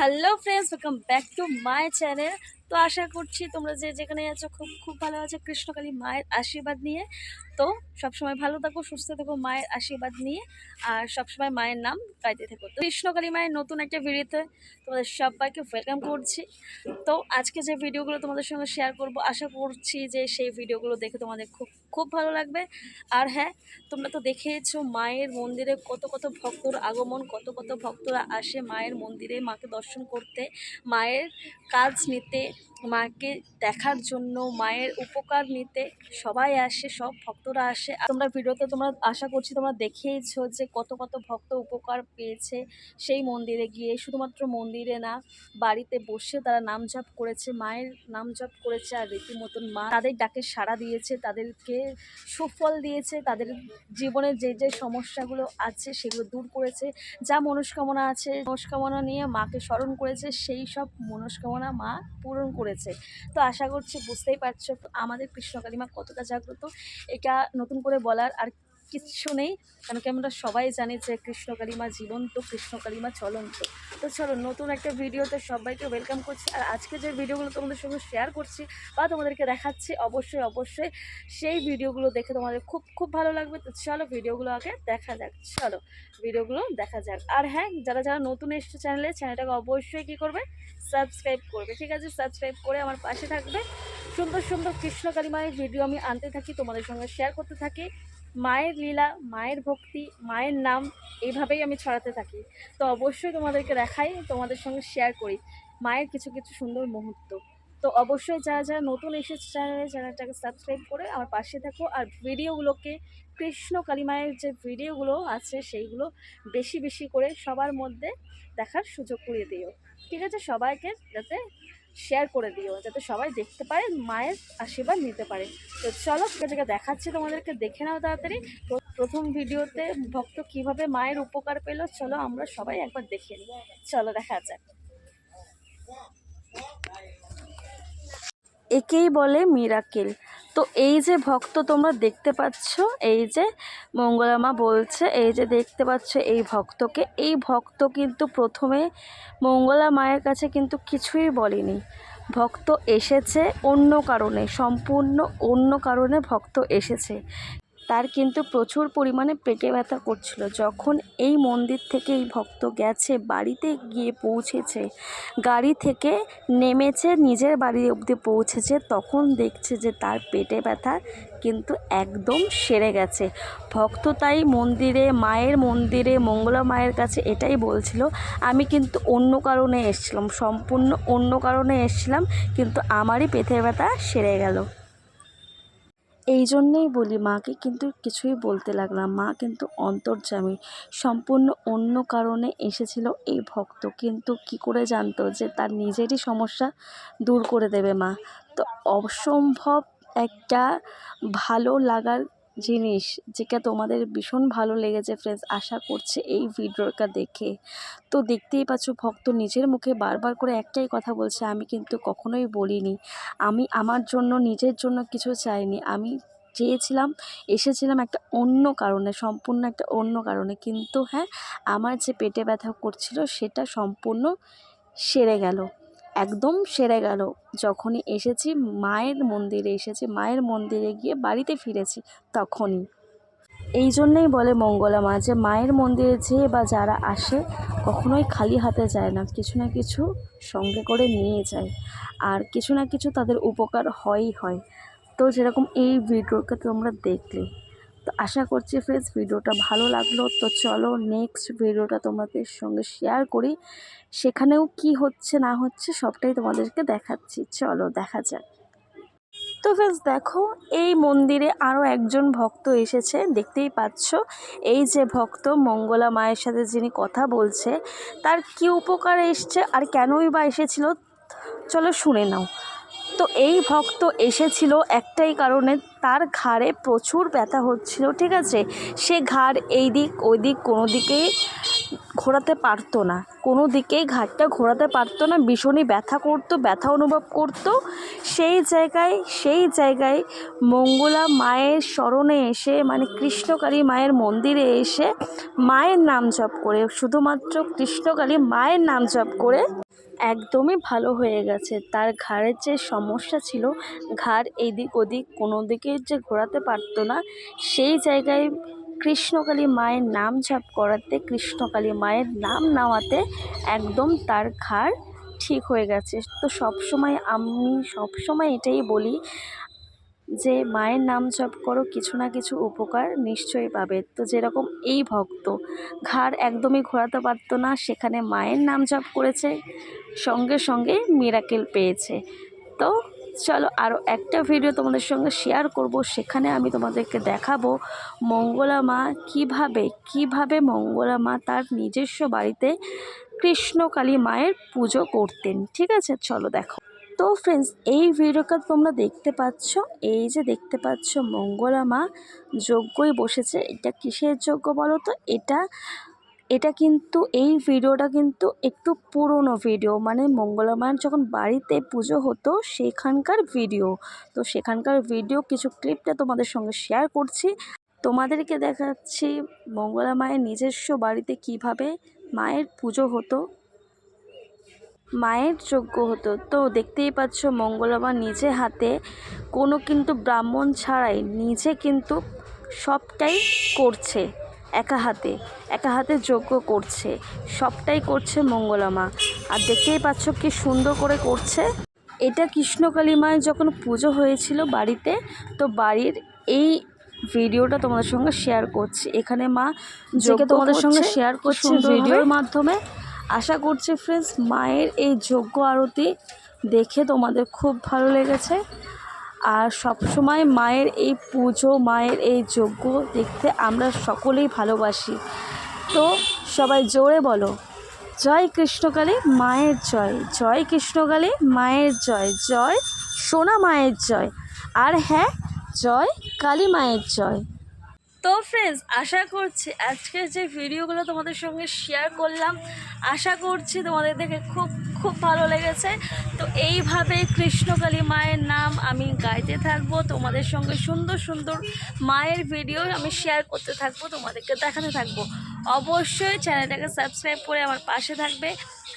Hello friends welcome back to my channel তো আশা করছি তোমরা যে যেখানে আছো, খুব খুব ভালো আছো। কৃষ্ণকালী মায়ের আশীর্বাদ নিয়ে। তো সবসময় ভালো থাকো, সুস্থ থাকো মায়ের আশীর্বাদ নিয়ে। আর সবসময় মায়ের নাম গাইতে থাকো। তো কৃষ্ণকালী মায়ের নতুন একটা ভিডিওতে তোমাদের সবাইকে ওয়েলকাম করছি। তো আজকে যে ভিডিওগুলো তোমাদের সঙ্গে শেয়ার করব, আশা করছি যে সেই ভিডিওগুলো দেখে তোমাদের খুব খুব ভালো লাগবে। আর হ্যাঁ তোমরা তো দেখেইছো মায়ের মন্দিরে কত কত ভক্তর আগমন, কত কত ভক্তরা আসে মায়ের মন্দিরে মাকে দর্শন করতে। মায়ের কাজ নিতে, মাকে দেখার জন্য, মায়ের উপকার নিতে সবাই আসে, সব ভক্তরা আসে। তোমরা ভিডিওতে তোমরা আশা করছি তোমরা দেখেইছো যে কত কত ভক্ত উপকার পেয়েছে সেই মন্দিরে গিয়ে। শুধুমাত্র মন্দিরে না, বাড়িতে বসে তারা নাম জপ করেছে, মায়ের নাম জপ করেছে আর রীতিমতন মা তাদের ডাকে সাড়া দিয়েছে, তাদেরকে সুফল দিয়েছে, তাদের জীবনের যে যে সমস্যাগুলো আছে সেগুলো দূর করেছে, যা মনস্কামনা আছে, মনস্কামনা নিয়ে মাকে স্মরণ করেছে, সেই সব মনস্কামনা মা পূরণ করেছে। তো আশা করছি বুঝতেই পারছ, আমাদের কৃষ্ণকালী মা কতটা জাগ্রত, এটা নতুন করে বলার আর কিচ্ছু নেই। কেন কি আমরা সবাই জানি যে কৃষ্ণকালী মা জীবন্ত কৃষ্ণকালী মা চলন্ত। তো চলো, নতুন একটা ভিডিওতে সবাইকে ওয়েলকাম করছি। আর আজকে যে ভিডিওগুলো তোমাদের সঙ্গে শেয়ার করছি বা তোমাদেরকে দেখাচ্ছি, অবশ্যই অবশ্যই সেই ভিডিওগুলো দেখে তোমাদের খুব খুব ভালো লাগবে। তো চলো, ভিডিওগুলো আগে দেখা যাক। চলো, ভিডিওগুলো দেখা যাক। আর হ্যাঁ যারা যারা নতুন এসছে চ্যানেলে চ্যানেলটাকে অবশ্যই কী করবে? সাবস্ক্রাইব করবে। ঠিক আছে? সাবস্ক্রাইব করে আমার পাশে থাকবে। সুন্দর সুন্দর কৃষ্ণকালী মায়ের ভিডিও আমি আনতে থাকি, তোমাদের সঙ্গে শেয়ার করতে থাকি। মায়ের লীলা, মায়ের ভক্তি, মায়ের নাম এইভাবেই আমি ছড়াতে থাকি। তো অবশ্যই তোমাদেরকে দেখাই, তোমাদের সঙ্গে শেয়ার করি মায়ের কিছু কিছু সুন্দর মুহূর্ত। তো অবশ্যই যারা যারা নতুন এসেছে চ্যানেলে চ্যানেলটাকে সাবস্ক্রাইব করে আমার পাশে থাকো আর ভিডিওগুলোকে কৃষ্ণ কালীমায়ের যে ভিডিওগুলো আছে সেইগুলো বেশি বেশি করে সবার মধ্যে দেখার সুযোগ করে দিও। ঠিক আছে? সবাইকে যাতে শেয়ার করে দিও, যাতে সবাই দেখতে পারে, মায়ের আশীর্বাদ নিতে পারে। তো চলো যেটা দেখাচ্ছি তোমাদেরকে, দেখে নাও তাড়াতাড়ি। প্র- প্রথম ভিডিওতে ভক্ত কীভাবে মায়ের উপকার পেল, চলো আমরা সবাই একবার দেখে নিই। চলো, দেখা যাক। একেই বলে মিরাকেল। তো এই যে ভক্ত তোমরা দেখতে পাচ্ছ, এই যে মঙ্গলামা বলছে, এই যে দেখতে পাচ্ছ এই ভক্তকে, এই ভক্ত কিন্তু প্রথমে মঙ্গলা মায়ের কাছে কিন্তু কিছুই বলেনি। ভক্ত এসেছে অন্য কারণে, সম্পূর্ণ অন্য কারণে ভক্ত এসেছে। তার কিন্তু প্রচুর পরিমাণে পেটে ব্যথা করছিল। যখন এই মন্দির থেকে এই ভক্ত গেছে, বাড়িতে গিয়ে পৌঁছেছে, গাড়ি থেকে নেমেছে, নিজের বাড়ি অবধি পৌঁছেছে, তখন দেখছে যে তার পেটে ব্যথা কিন্তু একদম সেরে গেছে। ভক্ত তাই মন্দিরে, মায়ের মন্দিরে, মঙ্গলা মায়ের কাছে এটাই বলছিল, আমি কিন্তু অন্য কারণে এসেছিলাম, সম্পূর্ণ অন্য কারণে এসেছিলাম, কিন্তু আমারই পেটে ব্যথা সেরে গেল। এই জন্যেই বলি মাকে কিন্তু কিছুই বলতে লাগলাম। মা কিন্তু অন্তর্যামী। সম্পূর্ণ অন্য কারণে এসেছিল এই ভক্ত। কিন্তু কি করে জানতো যে তার নিজেরই সমস্যা দূর করে দেবে মা? তো অসম্ভব একটা ভালো লাগার জিনিস যেটা তোমাদের ভীষণ ভালো লেগেছে ফ্রেন্ডস আশা করছি এই ভিডিওটা দেখে। তো দেখতেই পাচ্ছ ভক্ত নিজের মুখে বারবার করে একটাই কথা বলছে, আমি কিন্তু কখনোই বলিনি। আমি আমার জন্য, নিজের জন্য কিছু চাইনি। আমি চেয়েছিলাম, এসেছিলাম একটা অন্য কারণে, সম্পূর্ণ একটা অন্য কারণে। কিন্তু হ্যাঁ আমার যে পেটে ব্যথা করছিল, সেটা সম্পূর্ণ সেরে গেল। একদম সেরে গেল। যখনই এসেছি, মায়ের মন্দিরে এসেছি, মায়ের মন্দিরে গিয়ে বাড়িতে ফিরেছি তখনই। এই জন্যেই বলে মঙ্গলা মা যে, মায়ের মন্দিরে যে বা যারা আসে, কখনোই খালি হাতে যায় না, কিছু না কিছু সঙ্গে করে নিয়ে যায়। আর কিছু না কিছু তাদের উপকার হয়ই হয়। তো যেরকম এই ভিডিওকে তোমরা দেখলে। তো আশা করছি ফ্রেন্ডস ভিডিওটা ভালো লাগল। তো চলো নেক্সট ভিডিওটা তোমাদের সঙ্গে শেয়ার করি। সেখানেও কি হচ্ছে, না হচ্ছে, সবটাই তোমাদেরকে দেখাচ্ছি। চলো দেখা যাক। তো ফ্রেন্ডস দেখো, এই মন্দিরে আরও একজন ভক্ত এসেছে, দেখতেই পাচ্ছ। এই যে ভক্ত, মঙ্গলা মায়ের সাথে যিনি কথা বলছে, তার কী উপকার এসছে আর কেনই বা এসেছিল, চলো শুনে নাও। তো এই ভক্ত এসেছিল একটাই কারণে তার ঘাড়ে প্রচুর ব্যথা হচ্ছিল, ঠিক আছে? সে ঘাড় এই দিক, ওই দিক কোনো দিকেই ঘোরাতে পারতো না। কোনো দিকেই ঘাটটা ঘোরাতে পারতো না, ভীষণই ব্যথা করতো, ব্যথা অনুভব করতো। সেই জায়গায় সেই জায়গায় মঙ্গলা মায়ের স্মরণে এসে মানে কৃষ্ণকালী মায়ের মন্দিরে এসে মায়ের নাম জপ করে, শুধুমাত্র কৃষ্ণকালী মায়ের নাম জপ করে একদমই ভালো হয়ে গেছে। তার ঘাড়ের যে সমস্যা ছিল, ঘাড় এদিক ওদিক কোনো দিকে যে ঘোরাতে পারতো না, সেই জায়গায় কৃষ্ণকালী মায়ের নাম ঝাপ করাতে, কৃষ্ণকালী মায়ের নাম নেওয়াতে একদম তার ঘাড় ঠিক হয়ে গেছে। তো সবসময় আমি সবসময় এটাই বলি যে মায়ের নাম জপ করো, কিছু না কিছু উপকার নিশ্চয়ই পাবে। তো যেরকম এই ভক্ত, ঘাড় একদমই ঘোরাতে পারতো না, সেখানে মায়ের নাম জপ করেছে, সঙ্গে সঙ্গে মিরাকেল পেয়েছে। তো চলো আরও একটা ভিডিও তোমাদের সঙ্গে শেয়ার করব, সেখানে আমি তোমাদেরকে দেখাবো মঙ্গলা মা কীভাবে কীভাবে মঙ্গলা মা তার নিজস্ব বাড়িতে কৃষ্ণকালী মায়ের পুজো করতেন। ঠিক আছে? চলো দেখো। তো ফ্রেন্ডস এই ভিডিওটা তোমরা দেখতে পাচ্ছ। এই যে দেখতে পাচ্ছ মঙ্গলা মা যজ্ঞই বসেছে। এটা কিসের যজ্ঞ বলো তো? এটা এটা কিন্তু, এই ভিডিওটা কিন্তু একটু পুরনো ভিডিও মানে মঙ্গলা মায়ের যখন বাড়িতে পুজো হতো, সেখানকার ভিডিও তো সেখানকার ভিডিও কিছু ক্লিপটা তোমাদের সঙ্গে শেয়ার করছি। তোমাদেরকে দেখাচ্ছি মঙ্গলা মায়ের নিজস্ব বাড়িতে কীভাবে মায়ের পুজো হতো। মায়ের যজ্ঞ হতো। তো দেখতেই পাচ্ছ মঙ্গলবার নিজে হাতে কোনো কিন্তু ব্রাহ্মণ ছাড়াই নিজে কিন্তু সবটাই করছে একা হাতে একা হাতে যজ্ঞ করছে সবটাই করছে মঙ্গলামা আর দেখতেই পাচ্ছ কি সুন্দর করে করছে। এটা কৃষ্ণকালী মায়ের যখন পুজো হয়েছিল বাড়িতে তো বাড়ির এই ভিডিওটা তোমাদের সঙ্গে শেয়ার করছি। এখানে মা যোগে তোমাদের সঙ্গে শেয়ার করছি ভিডিওর মাধ্যমে আশা করছি ফ্রেন্ডস মায়ের এই যজ্ঞ আরতি দেখে তোমাদের খুব ভালো লেগেছে। আর সবসময় মায়ের এই পুজো, মায়ের এই যজ্ঞ দেখতে আমরা সকলেই ভালোবাসি। তো সবাই জোরে বলো, জয় কৃষ্ণকালী মায়ের জয় জয় কৃষ্ণকালী মায়ের জয় জয় সোনা মায়ের জয়, আর হ্যাঁ জয় কালী মায়ের জয়। তো ফ্রেন্ডস আশা করছি আজকের যে ভিডিওগুলো তোমাদের সঙ্গে শেয়ার করলাম, আশা করছি তোমাদের দেখে খুব খুব ভালো লেগেছে। তো এইভাবে কৃষ্ণকালী মায়ের নাম আমি গাইতে থাকব, তোমাদের সঙ্গে সুন্দর সুন্দর মায়ের ভিডিও আমি শেয়ার করতে থাকব, তোমাদেরকে দেখাতে থাকব। অবশ্যই চ্যানেলটাকে সাবস্ক্রাইব করে আমার পাশে থাকবে।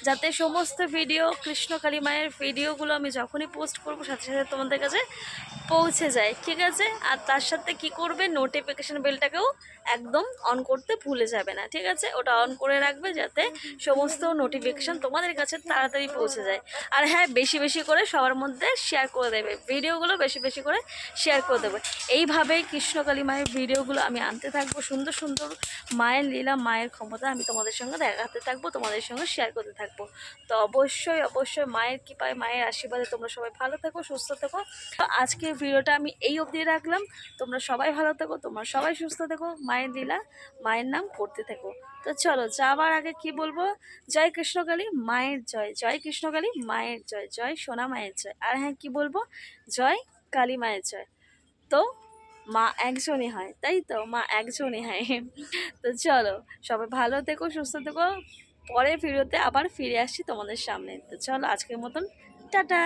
যাতে সমস্ত ভিডিও কৃষ্ণকালী মায়ের ভিডিওগুলো আমি যখনই পোস্ট করব, সাথে সাথে তোমাদের কাছে পৌঁছে যায়, ঠিক আছে? আর তার সাথে কি করবে? নোটিফিকেশান বেলটাকেও একদম অন করতে ভুলে যাবে না, ঠিক আছে? ওটা অন করে রাখবে যাতে সমস্ত নোটিফিকেশান তোমাদের কাছে তাড়াতাড়ি পৌঁছে যায়। আর হ্যাঁ বেশি বেশি করে সবার মধ্যে শেয়ার করে দেবে ভিডিওগুলো বেশি বেশি করে শেয়ার করে দেবে। এইভাবেই কৃষ্ণকালী মায়ের ভিডিওগুলো আমি আনতে থাকব, সুন্দর সুন্দর মায়ের লীলা, মায়ের ক্ষমতা আমি তোমাদের সঙ্গে দেখাতে থাকব, তোমাদের সঙ্গে শেয়ার করতে থাকব। তো অবশ্যই অবশ্যই মায়ের কৃপায়, মায়ের আশীর্বাদে তোমরা সবাই ভালো থেকো, সুস্থ থেকো। তো আজকের ভিডিওটা আমি এই অবধি রাখলাম। তোমরা সবাই ভালো থেকো, তোমরা সবাই সুস্থ থেকো, মায়ের লীলা, মায়ের নাম করতে থেকো। তো চলো, যাওয়ার আগে কি বলব? জয় কৃষ্ণকালী, মায়ের জয়। জয় কৃষ্ণকালী, মায়ের জয়। জয় সোনা মায়ের জয়। আর হ্যাঁ কি বলব? জয় কালী মায়ের জয়। তো মা একজনই হয়, তাই তো? মা একজনই হয়। তো চলো, সবাই ভালো থেকো, সুস্থ থেকো। পরের ভিডিওতে আবার ফিরে আসছি তোমাদের সামনে। তো চলো আজকের মতন টাটা!